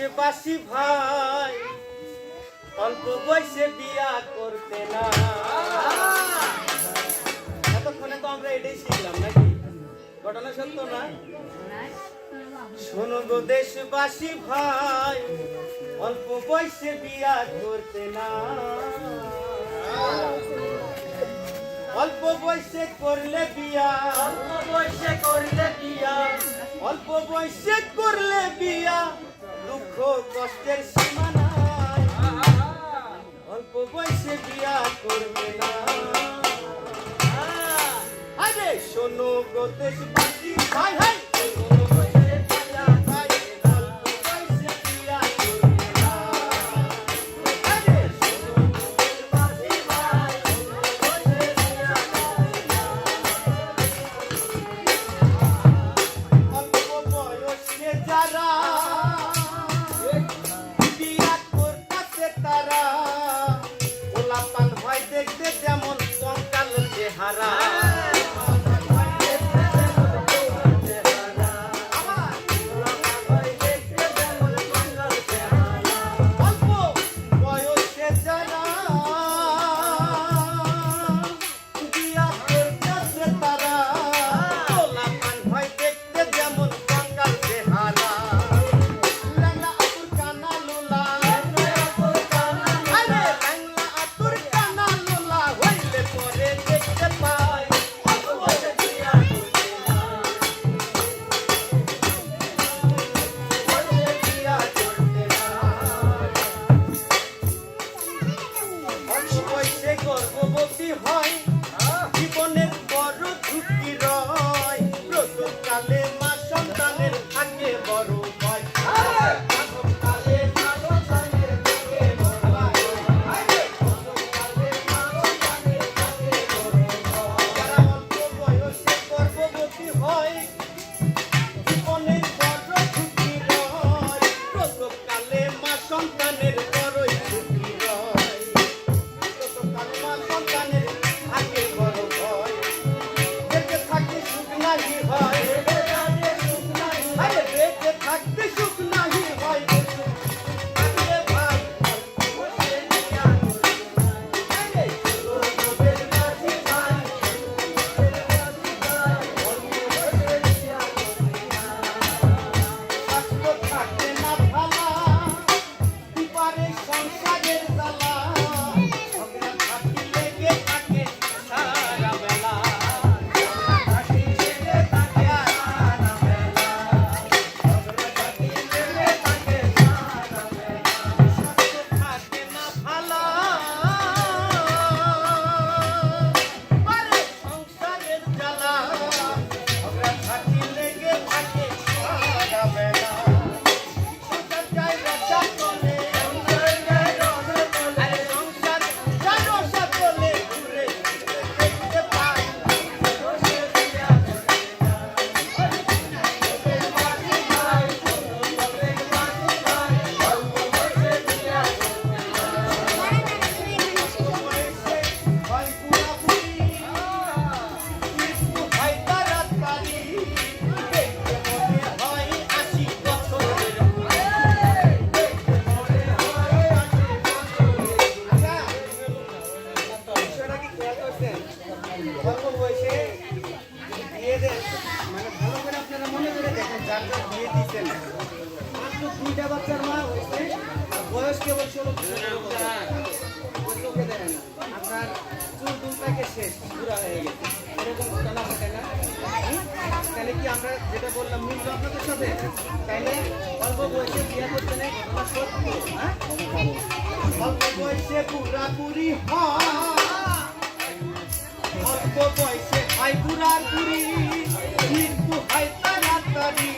দেশবাসী ভাই অল্প বয়সে বিয়া করতে না। এতক্ষণে তো আমরা এটাই শিখলাম নাকি? ঘটনা সত্য না? শোনো গো দেশবাসী ভাই অল্প বয়সে বিয়া করতে না। অল্প বয়সে করলে বিয়া। অল্প বয়সে করলে বিয়া। অল্প বয়সে করলে বিয়া। দুঃখ কষ্টের সীমা অল্প বয়সে বিয়া করবে না। আরে শোনো গোতেশ তারা। গোলাপান হয় দেখতে যেমন কঙ্কাল চেহারা। অল্প বয়সে বিয়ে দেন মানে মনে করে দেখেন, যার বিয়ে দিচ্ছেন মাত্র দুইটা বাচ্চার বয়স কেবল ষোলো চোখে দেখেন, আপনার চুল টুল থেকে শেষ, পুরা হয়ে গেছে। এরকম ঘটনা ঘটে না? তাহলে কি আমরা যেটা বললাম মিল আপনাদের সাথে? তাইলে অল্প বয়সে বিয়ে করতে নেই হ্যাঁ? অল্প বয়সে পুরাপুরি হয়। অল্প বয়সে বুড়ার বুড়ি কিন্তু হয় তাড়াতাড়ি।